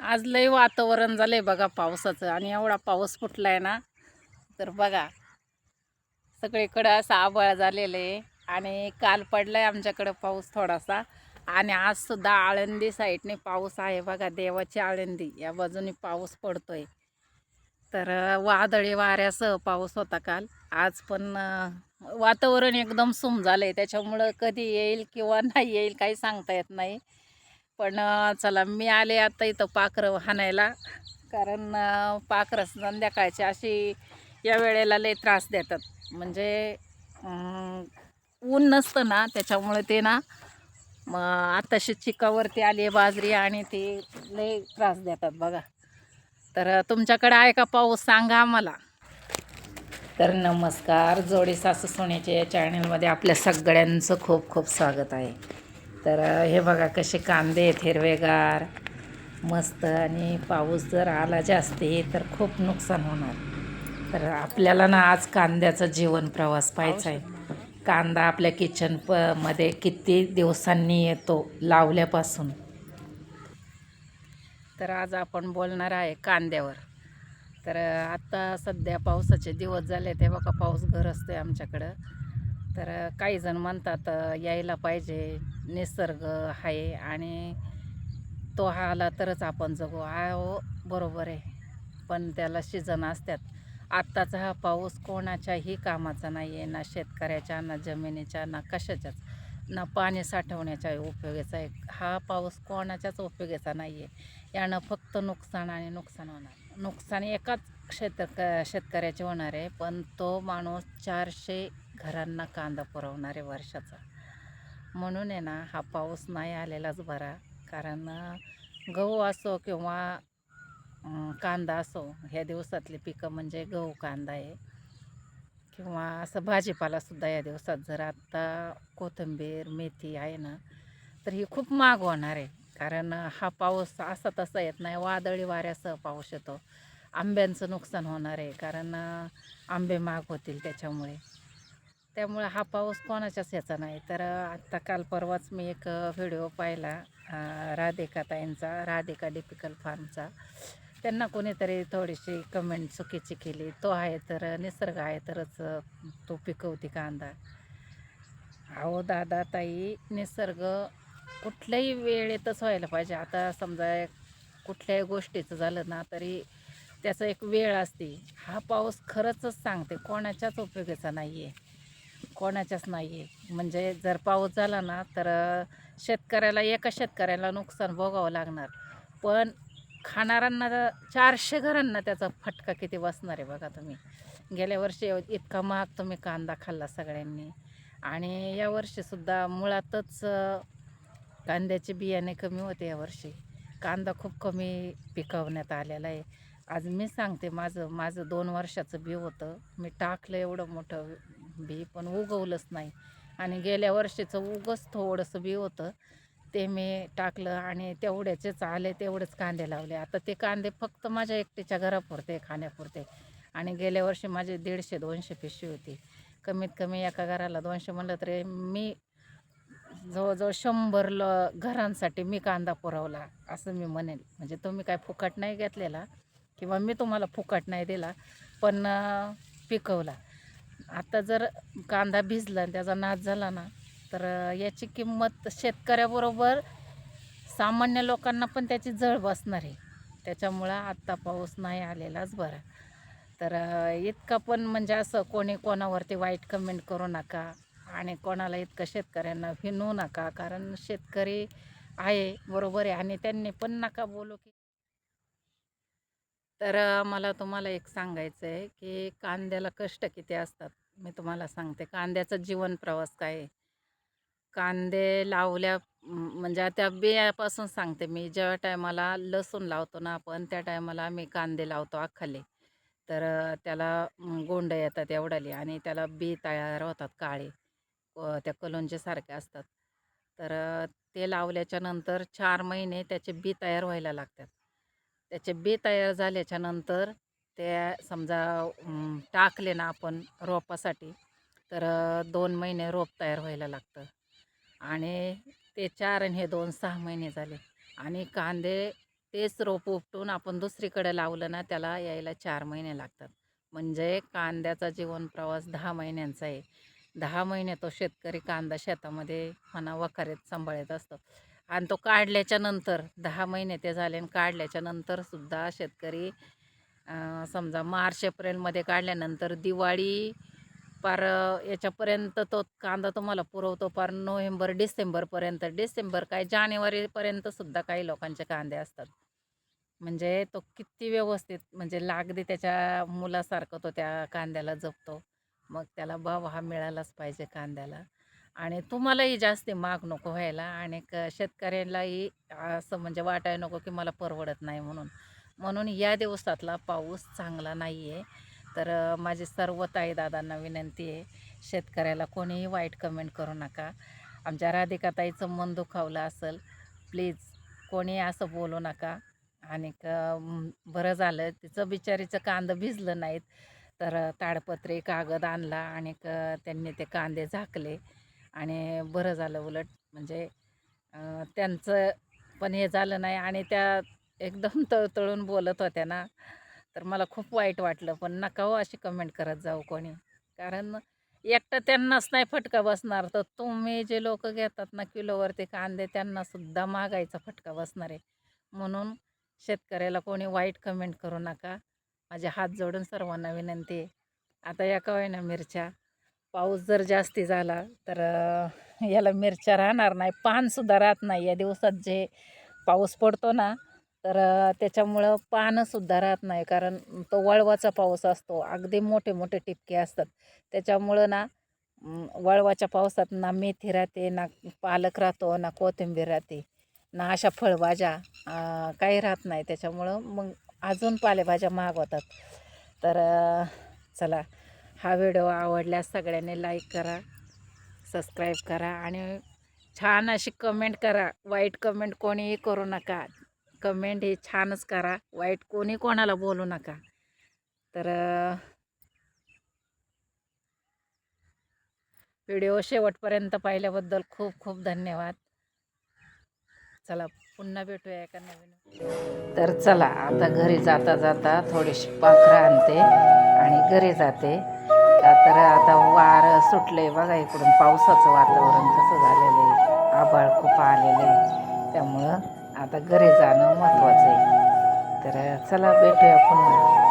आज लय वातावरण झालंय बघा पावसाचं आणि एवढा पाऊस फुटलाय ना. तर बघा सगळीकडं असं आबळ झालेलं आहे आणि काल पडलाय आमच्याकडं पाऊस थोडासा आणि आज सुद्धा आळंदी साईडने पाऊस आहे बघा देवाची आळंदी. या बाजूने पाऊस पडतोय. तर वादळी वाऱ्यासह पाऊस होता काल. आज पण वातावरण एकदम सुम झालंय. त्याच्यामुळं कधी येईल किंवा नाही येईल काही सांगता येत नाही. पण चला मी आले आता इथं पाखरं हाणायला. कारण पाखरं संध्याकाळची अशी या वेळेला लय त्रास देतात. म्हणजे ऊन नसतं ना त्याच्यामुळे ते ना मग आताशी चिकावरती आली आहे बाजरी आणि ती लय त्रास देतात बघा. तर तुमच्याकडे आहे का पाऊस सांगा आम्हाला. तर नमस्कार जोडी सासू सोन्याच्या या चॅनलमध्ये आपल्या सगळ्यांचं खूप खूप स्वागत आहे. तर हे बघा कसे कांदे आहेत हिरवेगार मस्त. आणि पाऊस जर आला जास्ती तर खूप नुकसान होणार. तर आपल्याला ना आज कांद्याचा जीवन प्रवास पाहायचा आहे. कांदा आपल्या किचन प मध्ये किती दिवसांनी येतो लावल्यापासून. तर आज आपण बोलणार आहे कांद्यावर. तर आत्ता आता सध्या पावसाचे दिवस झाले ते बघा पाऊस घर असतोय आमच्याकडं. तर काहीजण काही जण म्हणतात यायला पाहिजे निसर्ग आहे आणि तो हा आला तरच आपण जगू. हा हो बरोबर आहे. पण त्याला सीझन असतात. आत्ताचा हा पाऊस कोणाच्याही कामाचा नाही आहे ना शेतकऱ्याच्या ना जमिनीच्या ना कशाच्याच ना पाणी साठवण्याच्या उपयोगाचा आहे हा पाऊस कोणाच्याच उपयोगाचा नाही आहे यानं फक्त नुकसान आणि नुकसान होणार. नुकसान एकाच शेतक शेतकऱ्याचे होणार आहे पण तो माणूस चारशे घरांना कांदा पुरवणार आहे वर्षाचा. म्हणून आहे ना हा पाऊस नाही आलेलाच बरा. कारण गहू असो किंवा कांदा असो ह्या दिवसातली पिकं म्हणजे गहू कांदा आहे. किंवा असं भाजीपालासुद्धा या दिवसात जर आत्ता कोथिंबीर मेथी आहे ना तर ही खूप माग होणार आहे. कारण हा पाऊस असा तसा येत नाही. वादळी वाऱ्यासह पाऊस येतो. आंब्यांचं नुकसान होणार आहे. कारण आंबे माग होतील त्याच्यामुळे. त्यामुळे हा पाऊस कोणाच्याच याचा नाही. तर आत्ता काल परवाच मी एक व्हिडिओ पाहिला राधिका ताईंचा राधिका डिपिकल फार्मचा. त्यांना कोणीतरी थोडीशी कमेंट चुकीची केली. तो आहे तर निसर्ग आहे तरच तो पिकवते कांदा. अहो दादा ताई निसर्ग कुठल्याही वेळेतच व्हायला पाहिजे. आता समजा कुठल्याही गोष्टीचं झालं ना तरी त्याचं एक वेळ असते. हा पाऊस खरंच सांगते. कोणाच्याच उपयोगाचा नाही आहे कोणाच्याच नाही आहे म्हणजे जर पाऊस झाला ना तर शेतकऱ्याला एका शेतकऱ्याला नुकसान भोगावं लागणार. पण खाणाऱ्यांना तर चारशे घरांना त्याचा फटका किती बसणार आहे बघा तुम्ही. गेल्या वर्षी इतका महाग तुम्ही कांदा खाल्ला सगळ्यांनी. आणि यावर्षीसुद्धा मुळातच कांद्याचे बियाणे कमी होते यावर्षी कांदा खूप कमी पिकवण्यात आलेला आहे. आज मी सांगते माझं माझं दोन वर्षाचं बी होतं. मी टाकलं एवढं मोठं बी पण उगवलंच नाही. आणि गेल्या वर्षीचं उगच थोडंसं बी होतं. ते मी टाकलं आणि तेवढ्याचेच आले तेवढेच कांदे लावले. आता ते कांदे फक्त माझ्या एकटीच्या घरापुरते खाण्यापुरते. आणि गेल्या वर्षी माझे दीडशे दोनशे पिशवी होती. कमीत कमी एका घराला दोनशे म्हणलं तरी मी जवळजवळ शंभर ल घरांसाठी मी कांदा पुरवला असं मी म्हणेन म्हणजे तुम्ही काय फुकट नाही घेतलेला किंवा मी तुम्हाला फुकट नाही दिला पण पिकवला. आता जर कांदा भिजला आणि त्याचा नाश झाला ना तर याची किंमत शेतकऱ्याबरोबर सामान्य लोकांना पण त्याची जळ बसणार आहे. त्याच्यामुळं आत्ता पाऊस नाही आलेलाच बरा. तर इतका पण म्हणजे असं कोणी कोणावरती वाईट कमेंट करू नका आणि कोणाला इतकं शेतकऱ्यांना भिनवू नका कारण शेतकरी आहे बरोबर आहे आणि त्यांनी पण नका बोलू की. तर मला तुम्हाला एक सांगायचं आहे की कांद्याला कष्ट किती असतात? मी तुम्हाला सांगते. कांद्याचा जीवन प्रवास काय आहे? कांदे लावल्या म्हणजे त्या बियापासून सांगते मी. ज्या टायमाला लसूण लावतो ना आपण त्या टायमाला मी कांदे लावतो अख्खाले तर त्याला गोंड येतात एवढाले आणि त्याला बी तयार होतात काळे. त्या कलोंजेसारखे असतात. तर ते लावल्याच्या नंतर चार महिने त्याचे बी तयार व्हायला लागतात. त्याचे बी तयार झाल्याच्यानंतर ते समजा टाकले ना आपण रोपासाठी तर दोन महिने रोप तयार व्हायला लागतं. आणि ते चार आणि हे दोन सहा महिने झाले. आणि कांदे तेच रोप उपटून आपण दुसरीकडे लावलं ना त्याला यायला चार महिने लागतात. म्हणजे कांद्याचा जीवन प्रवास दहा महिन्यांचा आहे. दहा महिने तो शेतकरी कांदा शेतामध्ये म्हणा वखारीत सांभाळत असतो. आणि तो काढल्याच्या नंतर दहा महिने ते झाले आणि काढल्याच्या नंतरसुद्धा शेतकरी समजा मार्च एप्रिलमध्ये काढल्यानंतर दिवाळी पार याच्यापर्यंत तो कांदा तुम्हाला पुरवतो पार नोव्हेंबर डिसेंबरपर्यंत डिसेंबर काय जानेवारीपर्यंत सुद्धा काही लोकांचे कांदे असतात. म्हणजे तो किती व्यवस्थित म्हणजे लागदी त्याच्या मुलासारखं तो त्या कांद्याला जपतो. मग त्याला भाव हा मिळालाच पाहिजे कांद्याला. आणि तुम्हालाही जास्ती माग नको व्हायला. आणि क शेतकऱ्यालाही असं म्हणजे वाटायला नको की मला परवडत नाही म्हणून. म्हणून या दिवसातला पाऊस चांगला नाही आहे तर माझी सर्व ताईदादांना विनंती आहे शेतकऱ्याला कोणीही वाईट कमेंट करू नका. आमच्या राधिकाताईचं मन दुखावलं असेल प्लीज कोणी असं बोलू नका. आणि बरं झालं तिचं बिचारीचं कांदं भिजलं नाहीत. तर ताडपत्रे ताडपत्री कागद आणला आणि त्यांनी ते कांदे झाकले. आणि बरं झालं उलट म्हणजे त्यांचं पण हे झालं नाही आणि त्या एकदम तळतळून बोलत होत्या ना तर मला खूप वाईट वाटलं. पण नका हो अशी कमेंट करत जाऊ कोणी. कारण एकटं त्यांनाच नाही फटका बसणार. तर तुम्ही जे लोक घेतात ना किलोवरती कांदे त्यांनासुद्धा मागायचा महागाईचा फटका बसणार आहे. म्हणून शेतकऱ्याला कोणी वाईट कमेंट करू नका. माझे हात जोडून सर्वांना विनंती आहे. आता या काय ना मिरच्या? पाऊस जर जास्ती झाला तर याला मिरच्या राहणार नाही. पानसुद्धा राहत नाही. या दिवसात जे पाऊस पडतो ना तर त्याच्यामुळं पानंसुद्धा राहत नाही. कारण तो वळवाचा पाऊस असतो. अगदी मोठे मोठे टिपके असतात. त्याच्यामुळं ना वळवाच्या पावसात ना मेथी राहते ना पालक राहतो ना कोथिंबीर राहते ना अशा फळभाज्या काही राहत नाही. त्याच्यामुळं मग अजून पालेभाज्या महाग होतात तर चला हा व्हिडिओ आवडल्यास सगळ्यांनी लाईक करा सबस्क्राईब करा आणि छान अशी कमेंट करा. वाईट कमेंट कोणीही करू नका. कमेंट हे छानच करा. वाईट कोणी कोणाला बोलू नका. तर व्हिडिओ शेवटपर्यंत पाहिल्याबद्दल खूप खूप धन्यवाद. चला पुन्हा भेटूया एका नवीन तर चला आता घरी जाता जाता थोडीशी पाखरं आणते आणि घरी जाते. तर आता वार सुटले बघा इकडून. पावसाचं वातावरण कसं झालेलं आहे. आभाळ खूप आलेलं आहे. त्यामुळं आता घरी जाणं महत्त्वाचं आहे. तर चला भेटूया पुन्हा.